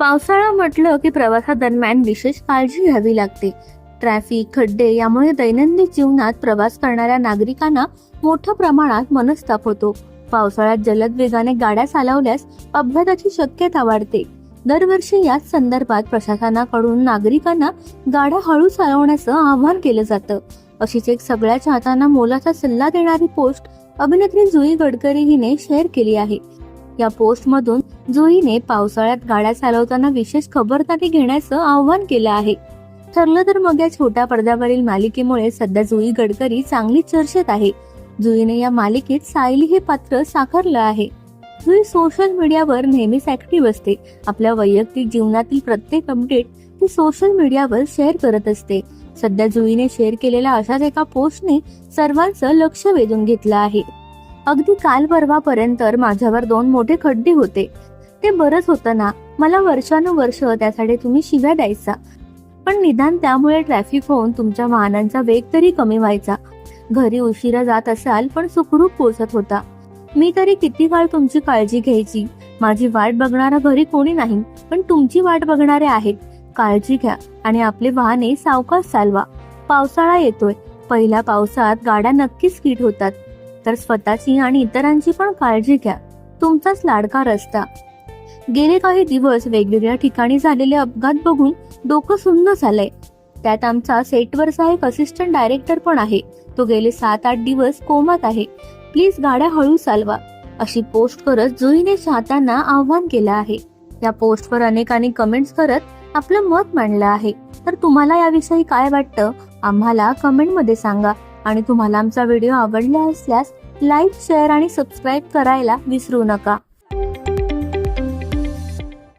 पावसाळा म्हटलं की प्रवासादरम्यान विशेष काळजी घ्यावी लागते. ट्रॅफिक खड्डे यामुळे दैनंदिन जीवनात प्रवास करणाऱ्या नागरिकांना मोठ्या प्रमाणात मनस्ताप होतो. पावसाळ्यात जलद वेगाने गाड्या चालवल्यास अपघाताची शक्यता वाढते. दरवर्षी याच संदर्भात प्रशासनाकडून नागरिकांना गाड्या हळू चालवण्याचं आवाहन केलं जातं. अशीच एक सगळ्या चाहत्यांना मोलाचा सल्ला देणारी पोस्ट अभिनेत्री जुई गडकरी हिने शेअर केली आहे. या पोस्टमधून जुईने पावसाळ्यात गाड्या चालवताना विशेष खबरदारी घेण्याचं आवाहन केलं आहे. ठरलं तर मग या छोट्या पडद्यावरील मालिकेमुळे सध्या जुई गडकरी चांगली चर्चेत आहे. जुईने या मालिकेत सायली हे पात्र साकारलं आहे. जुई सोशल मीडियावर नेहमीच ऍक्टिव्ह असते. आपल्या वैयक्तिक जीवनातील प्रत्येक अपडेट ती सोशल मीडियावर शेअर करत असते. सध्या जुईने शेअर केलेल्या अशाच एका पोस्टने सर्वांचं लक्ष वेधून घेतलं आहे. अगदी काल परवापर्यंत माझ्यावर दोन मोठे खड्डे होते. ते बरंच होतं ना. मला वर्षानुवर्ष त्यासाठी तुम्ही शिव्या द्यायचा. पण निदान त्यामुळे ट्रॅफिक होऊन तुमच्या वाहनांचा वेग तरी कमी व्हायचा. घरी उशिरा जात असाल पण सुखरूप पोचत होता. मी तरी किती काळ तुमची काळजी घ्यायची? माझी वाट बघणारा घरी कोणी नाही. पण तुमची वाट बघणारे आहेत. काळजी घ्या आणि आपले वाहने सावकाश चालवा. पावसाळा येतोय. पहिल्या पावसात गाड्या नक्कीच किट होतात. तर स्वतःची आणि इतरांची पण काळजी घ्या. तुमचाच लाडका रस्ता. गेले काही दिवस वेगवेगळ्या ठिकाणी झालेले अपघात बघून डोकं सुन्न झालंय. त्यात आमचा सेटवरचा एक असिस्टंट डायरेक्टर पण आहे. तो गेले सात आठ दिवस कोमात आहे. प्लीज गाड्या हळू चालवा. अशी पोस्ट करत जुईने चाहताना आव्हान केलं आहे. या पोस्टवर अनेकांनी कमेंट्स करत आपलं मत मांडलं आहे. तर तुम्हाला याविषयी काय वाटतं? आम्हाला कमेंटमध्ये सांगा. आणि तुम्हाला आमचा व्हिडिओ आवडला असल्यास लाईक शेअर आणि सबस्क्राईब करायला विसरू नका.